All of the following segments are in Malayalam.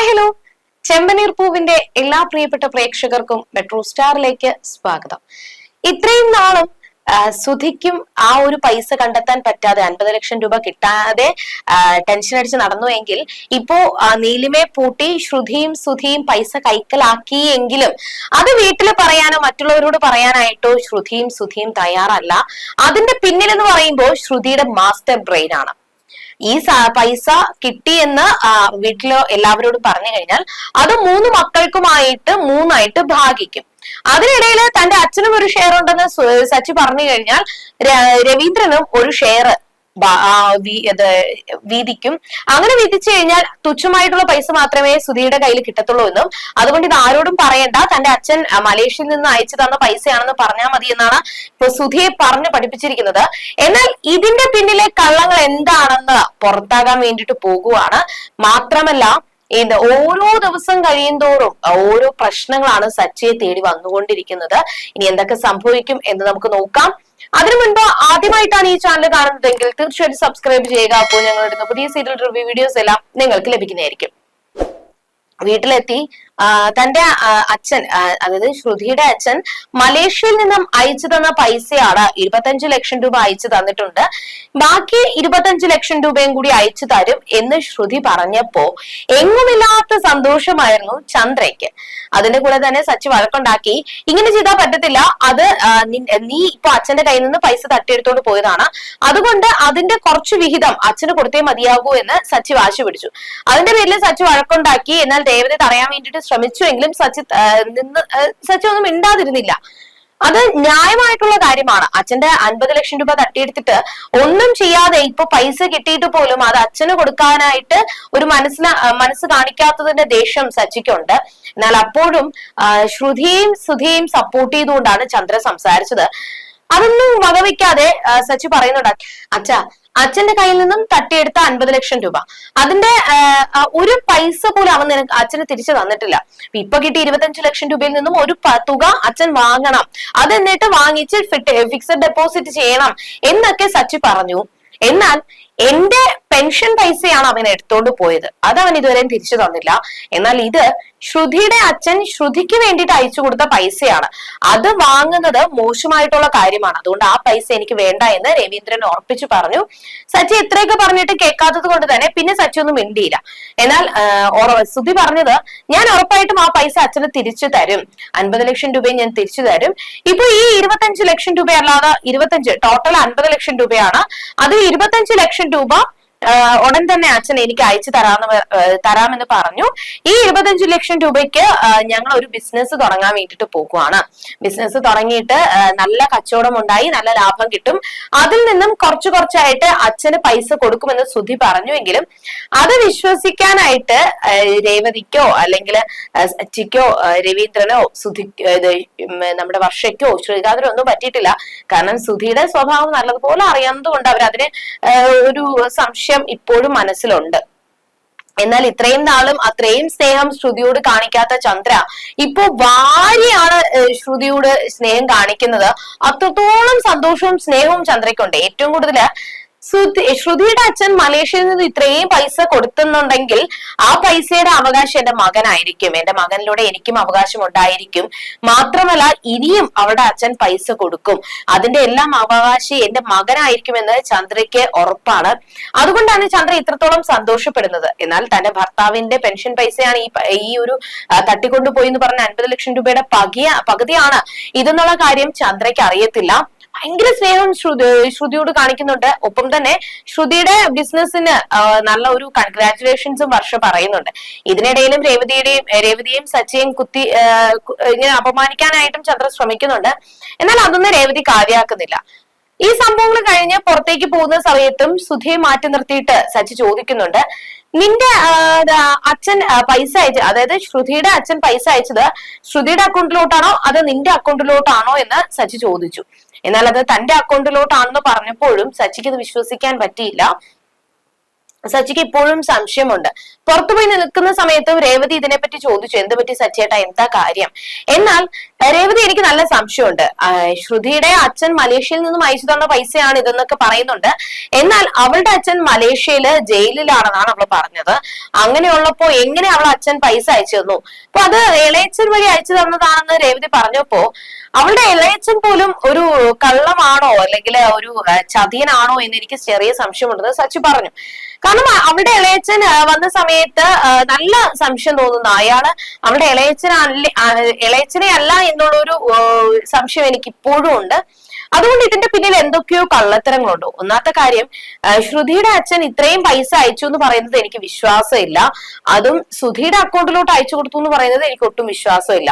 ഹായ് ഹലോ ചെമ്പനീർ പൂവിന്റെ എല്ലാ പ്രിയപ്പെട്ട പ്രേക്ഷകർക്കും മെട്രോ സ്റ്റാറിലേക്ക് സ്വാഗതം. ഇത്രയും നാളും സുധിക്കും ആ ഒരു പൈസ കണ്ടെത്താൻ പറ്റാതെ അൻപത് ലക്ഷം രൂപ കിട്ടാതെ ടെൻഷൻ അടിച്ച് നടന്നു എങ്കിൽ ഇപ്പോ നീലിമെ പൂട്ടി ശ്രുതിയും സുധിയും പൈസ കൈക്കലാക്കി എങ്കിലും അത് വീട്ടിൽ പറയാനോ മറ്റുള്ളവരോട് പറയാനായിട്ടോ ശ്രുതിയും സുധിയും തയ്യാറല്ല. അതിന്റെ പിന്നിൽ എന്ന് പറയുമ്പോൾ ശ്രുതിയുടെ മാസ്റ്റർ ബ്രെയിൻ ആണ്. ഈ പൈസ കിട്ടി എന്ന് വീട്ടിൽ എല്ലാവരോടും പറഞ്ഞു കഴിഞ്ഞാൽ അത് മൂന്ന് മക്കൾക്കുമായിട്ട് മൂന്നായിട്ട് ഭാഗിക്കും. അതിനിടയിൽ തന്റെ അച്ഛനും ഒരു ഷെയർ ഉണ്ടെന്ന് സച്ചി പറഞ്ഞു കഴിഞ്ഞാൽ രവീന്ദ്രനും ഒരു ഷെയർ വീതിക്കും. അങ്ങനെ വിധിച്ചു കഴിഞ്ഞാൽ തുച്ഛമായിട്ടുള്ള പൈസ മാത്രമേ സുധിയുടെ കയ്യിൽ കിട്ടത്തുള്ളൂ എന്നും. അതുകൊണ്ട് ഇത് ആരോടും പറയണ്ട. തന്റെ അച്ഛൻ മലേഷ്യയിൽ നിന്ന് അയച്ചു തന്ന പൈസയാണെന്ന് പറഞ്ഞാൽ മതി എന്നാണ് ഇപ്പൊ സുധിയെ പറഞ്ഞു പഠിപ്പിച്ചിരിക്കുന്നത്. എന്നാൽ ഇതിന്റെ പിന്നിലെ കള്ളങ്ങൾ എന്താണെന്ന് പുറത്താകാൻ വേണ്ടിയിട്ട് പോകുവാണ്. മാത്രമല്ല ഇത് ഓരോ ദിവസം കഴിയുന്തോറും ഓരോ പ്രശ്നങ്ങളാണ് സച്ചിയെ തേടി വന്നുകൊണ്ടിരിക്കുന്നത്. ഇനി എന്തൊക്കെ സംഭവിക്കും എന്ന് നമുക്ക് നോക്കാം. അതിനു മുൻപ് ആദ്യമായിട്ടാണ് ഈ ചാനൽ കാണുന്നതെങ്കിൽ തീർച്ചയായിട്ടും സബ്സ്ക്രൈബ് ചെയ്യുക. അപ്പോൾ ഞങ്ങൾ ഇടുന്ന പുതിയ സീരിയൽ റിവ്യൂ വീഡിയോസ് എല്ലാം നിങ്ങൾക്ക് ലഭിക്കുന്നതായിരിക്കും. വീട്ടിലെത്തി തന്റെ അച്ഛൻ അതായത് ശ്രുതിയുടെ അച്ഛൻ മലേഷ്യയിൽ നിന്നും അയച്ചു തന്ന പൈസയാണ് ഇരുപത്തഞ്ച് ലക്ഷം രൂപ അയച്ചു തന്നിട്ടുണ്ട്. ബാക്കി ഇരുപത്തഞ്ച് ലക്ഷം രൂപയും കൂടി അയച്ചു തരും എന്ന് ശ്രുതി പറഞ്ഞപ്പോ എങ്ങുമില്ലാത്ത സന്തോഷമായിരുന്നു ചന്ദ്രയ്ക്ക്. അതിന്റെ കൂടെ തന്നെ സച്ചി വഴക്കുണ്ടാക്കി ഇങ്ങനെ ചെയ്താൽ പറ്റത്തില്ല. അത് നീ ഇപ്പൊ അച്ഛന്റെ കയ്യിൽ നിന്ന് പൈസ തട്ടിയെടുത്തോണ്ട് പോയതാണ്. അതുകൊണ്ട് അതിന്റെ കുറച്ച് വിഹിതം അച്ഛന് കൊടുത്തേ മതിയാകൂ എന്ന് സച്ചി വാശി പിടിച്ചു. അതിന്റെ പേരിൽ സച്ചി വഴക്കുണ്ടാക്കി എന്നാൽ ദേവത തടയാൻ വേണ്ടിയിട്ട് ശ്രമിച്ചുവെങ്കിലും സച്ചിത്ത് നിന്ന് ആ, സച്ചി ഒന്നും മിണ്ടാതിരുന്നില്ല. അത് ന്യായമായിട്ടുള്ള കാര്യമാണ്. അച്ഛന്റെ അൻപത് ലക്ഷം രൂപ തട്ടിയെടുത്തിട്ട് ഒന്നും ചെയ്യാതെ ഇപ്പൊ പൈസ കിട്ടിയിട്ട് പോലും അത് അച്ഛന് കൊടുക്കാനായിട്ട് ഒരു മനസ്സിന് മനസ്സ് കാണിക്കാത്തതിന്റെ ദേഷ്യം സച്ചിക്കുണ്ട്. എന്നാൽ അപ്പോഴും ശ്രുതിയും സുധിയും സപ്പോർട്ട് ചെയ്തുകൊണ്ടാണ് ചന്ദ്ര സംസാരിച്ചത്. അതൊന്നും വകവെക്കാതെ സച്ചി പറയുന്നുണ്ട് അച്ഛ അച്ഛന്റെ കയ്യിൽ നിന്നും തട്ടിയെടുത്ത അൻപത് ലക്ഷം രൂപ. അതിന്റെ ഒരു പൈസ പോലും അവൻ നിനക്ക് അച്ഛന് തിരിച്ചു തന്നിട്ടില്ല. ഇപ്പൊ കിട്ടി കിട്ടിയ ഇരുപത്തഞ്ച് ലക്ഷം രൂപയിൽ നിന്നും ഒരു തുക അച്ഛൻ വാങ്ങണം. അത് എന്നിട്ട് വാങ്ങിച്ച് ഫിക്സഡ് ഡെപ്പോസിറ്റ് ചെയ്യണം എന്നൊക്കെ സച്ചി പറഞ്ഞു. എന്നാൽ എന്റെ പെൻഷൻ പൈസയാണ് അവൻ എടുത്തോണ്ട് പോയത്. അത് അവൻ ഇതുവരെയും തിരിച്ചു തന്നില്ല. എന്നാൽ ഇത് ശ്രുതിയുടെ അച്ഛൻ ശ്രുതിക്ക് വേണ്ടിയിട്ട് അയച്ചു കൊടുത്ത പൈസയാണ്. അത് വാങ്ങുന്നത് മോശമായിട്ടുള്ള കാര്യമാണ്. അതുകൊണ്ട് ആ പൈസ എനിക്ക് വേണ്ട എന്ന് രവീന്ദ്രൻ ഉറപ്പിച്ചു പറഞ്ഞു. സച്ചി ഇത്രയൊക്കെ പറഞ്ഞിട്ട് കേൾക്കാത്തത് കൊണ്ട് തന്നെ പിന്നെ സച്ചി ഒന്നും മിണ്ടിയില്ല. എന്നാൽ ശ്രുതി പറഞ്ഞത് ഞാൻ ഉറപ്പായിട്ടും ആ പൈസ അച്ഛന് തിരിച്ചു തരും. അൻപത് ലക്ഷം രൂപയും ഞാൻ തിരിച്ചു തരും. ഇപ്പൊ ഈ ഇരുപത്തഞ്ച് ലക്ഷം രൂപ അല്ലാതെ ഇരുപത്തഞ്ച് ടോട്ടൽ അൻപത് ലക്ഷം രൂപയാണ്. അത് ഇരുപത്തഞ്ച് ലക്ഷം രൂപ ഉടൻ തന്നെ അച്ഛൻ എനിക്ക് അയച്ചു തരാമെന്ന് തരാമെന്ന് പറഞ്ഞു. ഈ ഇരുപത്തഞ്ചു ലക്ഷം രൂപയ്ക്ക് ഞങ്ങൾ ഒരു ബിസിനസ് തുടങ്ങാൻ വേണ്ടിയിട്ട് പോകുവാണ് ബിസിനസ് തുടങ്ങിയിട്ട് നല്ല കച്ചവടം ഉണ്ടായി നല്ല ലാഭം കിട്ടും. അതിൽ നിന്നും കുറച്ച് കുറച്ചായിട്ട് അച്ഛന് പൈസ കൊടുക്കുമെന്ന് സുധി പറഞ്ഞുവെങ്കിലും അത് വിശ്വസിക്കാനായിട്ട് രേവതിക്കോ അല്ലെങ്കിൽ സച്ചിക്കോ രവീന്ദ്രനോ സുധി നമ്മുടെ വർഷയ്ക്കോ ശ്രീകാന്തിനോ ഒന്നും പറ്റിയിട്ടില്ല. കാരണം സുധിയുടെ സ്വഭാവം നല്ലതുപോലെ അറിയാവുന്നതുകൊണ്ട് അവർ അതിനെ ഒരു സംശയം ഇപ്പോഴും മനസ്സിലുണ്ട്. എന്നാൽ ഇത്രയും നാളും അത്രയും സ്നേഹം ശ്രുതിയോട് കാണിക്കാത്ത ചന്ദ്ര ഇപ്പോ വാരിയാണ് ശ്രുതിയോട് സ്നേഹം കാണിക്കുന്നത്. അത്രത്തോളം സന്തോഷവും സ്നേഹവും ചന്ദ്രയ്ക്കുണ്ട്. ഏറ്റവും കൂടുതൽ ശ്രുതിയുടെ അച്ഛൻ മലേഷ്യയിൽ നിന്ന് ഇത്രയും പൈസ കൊടുത്തുന്നുണ്ടെങ്കിൽ ആ പൈസയുടെ അവകാശം എന്റെ മകനായിരിക്കും. എന്റെ മകനിലൂടെ എനിക്കും അവകാശം ഉണ്ടായിരിക്കും. മാത്രമല്ല ഇനിയും അവരുടെ അച്ഛൻ പൈസ കൊടുക്കും. അതിന്റെ എല്ലാം അവകാശി എന്റെ മകനായിരിക്കും എന്ന് ചന്ദ്രയ്ക്ക് ഉറപ്പാണ്. അതുകൊണ്ടാണ് ചന്ദ്ര ഇത്രത്തോളം സന്തോഷപ്പെടുന്നത്. എന്നാൽ തന്റെ ഭർത്താവിന്റെ പെൻഷൻ പൈസയാണ് ഈ ഈ ഒരു തട്ടിക്കൊണ്ടുപോയി എന്ന് പറഞ്ഞ അൻപത് ലക്ഷം രൂപയുടെ പകിയ പകുതിയാണ്. ഇതെന്നുള്ള കാര്യം ചന്ദ്രയ്ക്ക് അറിയത്തില്ല. ഭയങ്കര സ്നേഹം ശ്രുതി ശ്രുതിയോട് കാണിക്കുന്നുണ്ട്. ഒപ്പം തന്നെ ശ്രുതിയുടെ ബിസിനസ്സിന് നല്ല ഒരു കൺഗ്രാറ്റുലേഷൻസും വർഷ പറയുന്നുണ്ട്. ഇതിനിടയിലും രേവതിയുടെയും രേവതിയും സച്ചിയും കുത്തി ഇങ്ങനെ അപമാനിക്കാനായിട്ടും ചന്ദ്ര ശ്രമിക്കുന്നുണ്ട്. എന്നാൽ അതൊന്നും രേവതി കാര്യമാക്കുന്നില്ല ഈ സംഭവങ്ങൾ കഴിഞ്ഞ് പുറത്തേക്ക് പോകുന്ന സമയത്തും സുധയെ മാറ്റി നിർത്തിയിട്ട് സച്ചി ചോദിക്കുന്നുണ്ട്. നിന്റെ അച്ഛൻ പൈസ അയച്ച അതായത് ശ്രുതിയുടെ അച്ഛൻ പൈസ അയച്ചത് ശ്രുതിയുടെ അക്കൗണ്ടിലോട്ടാണോ അത് നിന്റെ അക്കൗണ്ടിലോട്ടാണോ എന്ന് സച്ചി ചോദിച്ചു. എന്നാൽ അത് തന്റെ അക്കൗണ്ടിലോട്ടാണെന്ന് പറഞ്ഞപ്പോഴും സച്ചിക്ക് ഇത് വിശ്വസിക്കാൻ പറ്റിയില്ല. സച്ചിക്ക് ഇപ്പോഴും സംശയമുണ്ട്. പുറത്തുപോയി നിൽക്കുന്ന സമയത്തും രേവതി ഇതിനെപ്പറ്റി ചോദിച്ചു. എന്ത് പറ്റി സച്ചേട്ടാ എന്താ കാര്യം? എന്നാൽ രേവതി എനിക്ക് നല്ല സംശയമുണ്ട്. ശ്രുതിയുടെ അച്ഛൻ മലേഷ്യയിൽ നിന്നും അയച്ചു തന്ന പൈസയാണ് ഇതെന്നൊക്കെ പറയുന്നുണ്ട്. എന്നാൽ അവളുടെ അച്ഛൻ മലേഷ്യയിൽ ജയിലിലാണെന്നാണ് അവൾ പറഞ്ഞത്. അങ്ങനെയുള്ളപ്പോ എങ്ങനെ അവൾ അച്ഛൻ പൈസ അയച്ചു തന്നു? അപ്പൊ അത് ഇളയച്ചൻ വഴി അയച്ചു തന്നതാണെന്ന് രേവതി പറഞ്ഞപ്പോ അവളുടെ ഇളയച്ചൻ പോലും ഒരു കള്ളമാണോ അല്ലെങ്കിൽ ഒരു ചതിയനാണോ എന്ന് എനിക്ക് ചെറിയ സംശയമുണ്ടെന്ന് സച്ചി പറഞ്ഞു. കാരണം അവളുടെ ഇളയച്ചൻ വന്ന സമയത്ത് നല്ല സംശയം തോന്നുന്നു. അയാൾ അവളുടെ ഇളയച്ചൻ ഇളയച്ചനെ അല്ല എന്നുള്ളൊരു ഒരു സംശയം എനിക്ക് ഇപ്പോഴും ഉണ്ട്. അതുകൊണ്ട് ഇതിന്റെ പിന്നിൽ എന്തൊക്കെയോ കള്ളത്തരങ്ങളുണ്ട് ഒന്നാമത്തെ കാര്യം ശ്രുതിയുടെ അച്ഛൻ ഇത്രയും പൈസ അയച്ചു എന്ന് പറയുന്നത് എനിക്ക് വിശ്വാസമില്ല. അതും സുധിയുടെ അക്കൗണ്ടിലോട്ട് അയച്ചു കൊടുത്തു എന്ന് പറയുന്നത് എനിക്ക് ഒട്ടും വിശ്വാസമില്ല.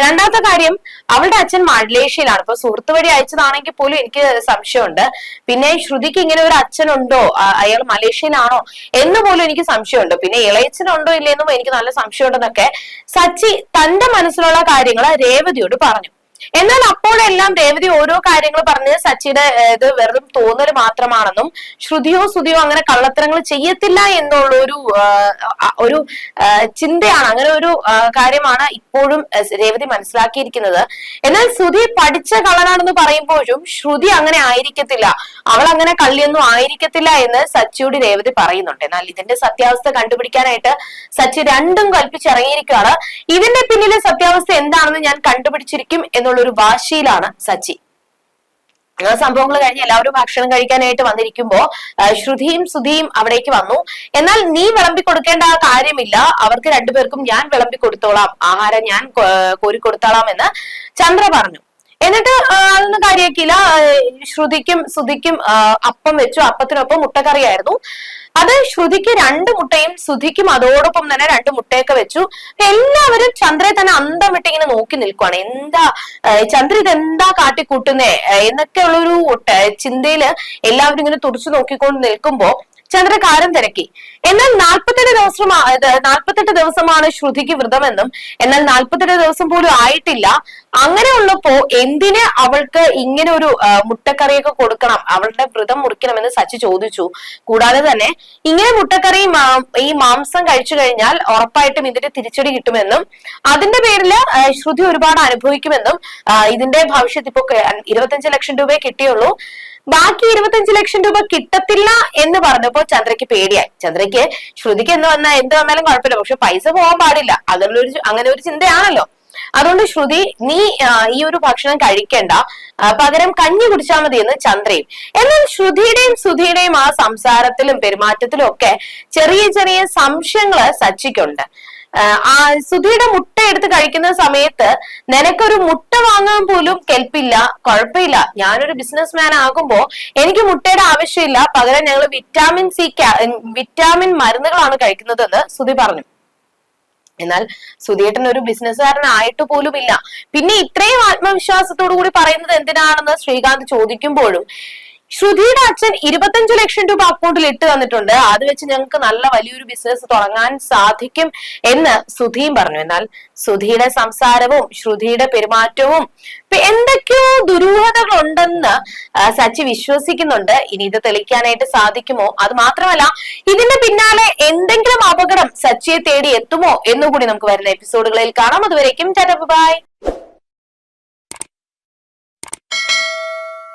രണ്ടാമത്തെ കാര്യം അവളുടെ അച്ഛൻ മലേഷ്യയിലാണ്. ഇപ്പൊ സുഹൃത്ത് വഴി അയച്ചതാണെങ്കിൽ പോലും എനിക്ക് സംശയമുണ്ട്. പിന്നെ ശ്രുതിക്ക് ഇങ്ങനെ ഒരു അച്ഛനുണ്ടോ? അയാൾ മലേഷ്യയിലാണോ? എന്ന് പോലും എനിക്ക് സംശയമുണ്ട്. പിന്നെ ഇളയച്ചനുണ്ടോ ഇല്ലെന്നും എനിക്ക് നല്ല സംശയമുണ്ടെന്നൊക്കെ സച്ചി തന്റെ മനസ്സിലുള്ള കാര്യങ്ങൾ രേവതിയോട് പറഞ്ഞു. എന്നാൽ അപ്പോഴെല്ലാം രേവതി ഓരോ കാര്യങ്ങൾ പറഞ്ഞ് സച്ചിയുടെ ഇത് വെറും തോന്നൽ മാത്രമാണെന്നും ശ്രുതിയോ ശ്രുതിയോ അങ്ങനെ കള്ളത്തരങ്ങൾ ചെയ്യത്തില്ല എന്നുള്ള ഒരു ഒരു ചിന്തയാണ്. അങ്ങനെ ഒരു കാര്യമാണ് ഇപ്പോഴും രേവതി മനസ്സിലാക്കിയിരിക്കുന്നത്. എന്നാൽ ശ്രുതി പഠിച്ച കള്ളനാണെന്ന് പറയുമ്പോഴും ശ്രുതി അങ്ങനെ ആയിരിക്കത്തില്ല. അവൾ അങ്ങനെ കള്ളിയൊന്നും ആയിരിക്കത്തില്ല എന്ന് സച്ചിയോട് രേവതി പറയുന്നുണ്ട്. എന്നാൽ ഇതിന്റെ സത്യാവസ്ഥ കണ്ടുപിടിക്കാനായിട്ട് സച്ചി രണ്ടും കൽപ്പിച്ചിറങ്ങിയിരിക്കുകയാണ്. ഇതിന്റെ പിന്നിലെ സത്യാവസ്ഥ എന്താണെന്ന് ഞാൻ കണ്ടുപിടിച്ചിരിക്കും എന്നുള്ളൊരു വാശിയിലാണ് സച്ചി. ആ സംഭവങ്ങൾ കഴിഞ്ഞ് എല്ലാവരും ഭക്ഷണം കഴിക്കാനായിട്ട് വന്നിരിക്കുമ്പോ ശ്രുതിയും സുധിയും അവിടേക്ക് വന്നു. എന്നാൽ നീ വിളമ്പി കൊടുക്കേണ്ട ആ കാര്യമില്ല. അവർക്ക് രണ്ടുപേർക്കും ഞാൻ വിളമ്പി കൊടുത്തോളാം. ആഹാരം ഞാൻ കോരി കൊടുത്തോളാം എന്ന് ചന്ദ്ര പറഞ്ഞു. എന്നിട്ട് അതൊന്നും കാര്യമാക്കിയില്ല. ശ്രുതിക്കും സുധിക്കും അപ്പം വെച്ചു. അപ്പത്തിനൊപ്പം മുട്ടക്കറിയായിരുന്നു. അത് ശ്രുതിക്ക് രണ്ട് മുട്ടയും സുധിക്കും അതോടൊപ്പം തന്നെ രണ്ട് മുട്ടയൊക്കെ വെച്ചു. എല്ലാവരും ചന്ദ്രയെ തന്നെ അന്തം വിട്ട് ഇങ്ങനെ നോക്കി നിൽക്കുവാണ്. എന്താ ചന്ദ്ര ഇതെന്താ കാട്ടിക്കൂട്ടുന്നേ? എന്നൊക്കെ ഉള്ളൊരു ഒരു ചിന്തയിൽ എല്ലാവരും ഇങ്ങനെ തുറച്ചു നോക്കിക്കൊണ്ട് നിൽക്കുമ്പോ ചന്ദ്ര കാര്യം തിരക്കി. എന്നാൽ നാൽപ്പത്തെട്ട് ദിവസം നാൽപ്പത്തെട്ട് ദിവസമാണ് ശ്രുതിക്ക് വ്രതമെന്നും എന്നാൽ നാൽപ്പത്തെട്ട് ദിവസം പോലും ആയിട്ടില്ല. അങ്ങനെ ഉള്ളപ്പോ എന്തിന് അവൾക്ക് ഇങ്ങനെ ഒരു മുട്ടക്കറിയൊക്കെ കൊടുക്കണം? അവളുടെ വ്രതം മുറിക്കണമെന്ന് സച്ചി ചോദിച്ചു. കൂടാതെ തന്നെ ഇങ്ങനെ മുട്ടക്കറി ഈ മാംസം കഴിച്ചു കഴിഞ്ഞാൽ ഉറപ്പായിട്ടും ഇതിന്റെ തിരിച്ചടി കിട്ടുമെന്നും അതിന്റെ പേരിൽ ശ്രുതി ഒരുപാട് അനുഭവിക്കുമെന്നും ഇതിന്റെ ഭവിഷ്യത്ത് ഇപ്പൊ ഇരുപത്തഞ്ച് ലക്ഷം രൂപയെ കിട്ടിയുള്ളൂ. ബാക്കി ഇരുപത്തഞ്ച് ലക്ഷം രൂപ കിട്ടത്തില്ല എന്ന് പറഞ്ഞപ്പോ ചന്ദ്രയ്ക്ക് പേടിയായി. ചന്ദ്രയ്ക്ക് ശ്രുതിക്ക് എന്ന് വന്നാൽ എന്ത് വന്നാലും കുഴപ്പമില്ല. പക്ഷെ പൈസ പോകാൻ പാടില്ല. അതിലൊരു അങ്ങനെ ഒരു ചിന്തയാണല്ലോ. അതുകൊണ്ട് ശ്രുതി നീ ഈ ഒരു ഭക്ഷണം കഴിക്കണ്ട. പകരം കഞ്ഞി കുടിച്ചാൽ മതി എന്ന് ചന്ദ്രയും. എന്നാൽ ശ്രുതിയുടെയും സുധിയുടെയും ആ സംസാരത്തിലും പെരുമാറ്റത്തിലും ഒക്കെ ചെറിയ ചെറിയ സംശയങ്ങൾ സച്ചിക്കുണ്ട്. ആ, സുധിയുടെ മുട്ട എടുത്ത് കഴിക്കുന്ന സമയത്ത് നിനക്കൊരു മുട്ട വാങ്ങാൻ പോലും കെൽപ്പില്ല കുഴപ്പമില്ല. ഞാനൊരു ബിസിനസ് മാൻ ആകുമ്പോ എനിക്ക് മുട്ടയുടെ ആവശ്യമില്ല. പകരം ഞങ്ങൾ വിറ്റാമിൻ സി വിറ്റാമിൻ മരുന്നുകളാണ് കഴിക്കുന്നതെന്ന് സുധി പറഞ്ഞു. എന്നാൽ സുധീട്ടൻ ഒരു ബിസിനസ്സുകാരനായിട്ട് പോലും ഇല്ല പിന്നെ ഇത്രയും ആത്മവിശ്വാസത്തോടു കൂടി പറയുന്നത് എന്തിനാണെന്ന് ശ്രീകാന്ത് ചോദിക്കുമ്പോഴും ശ്രുതിയുടെ അച്ഛൻ ഇരുപത്തഞ്ചു ലക്ഷം രൂപ അക്കൗണ്ടിൽ ഇട്ട് തന്നിട്ടുണ്ട്. അത് വെച്ച് ഞങ്ങൾക്ക് നല്ല വലിയൊരു ബിസിനസ് തുടങ്ങാൻ സാധിക്കും എന്ന് സുധീം പറഞ്ഞു. എന്നാൽ സുധിയുടെ സംസാരവും ശ്രുതിയുടെ പെരുമാറ്റവും എന്തൊക്കെയോ ദുരൂഹതകൾ ഉണ്ടെന്ന് സച്ചി വിശ്വസിക്കുന്നുണ്ട്. ഇനി ഇത് തെളിക്കാനായിട്ട് സാധിക്കുമോ? അത് മാത്രമല്ല ഇതിന്റെ പിന്നാലെ എന്തെങ്കിലും അപകടം സച്ചിയെ തേടി എത്തുമോ എന്നുകൂടി നമുക്ക് വരുന്ന എപ്പിസോഡുകളിൽ കാണാം. അതുവരേക്കും ബൈ.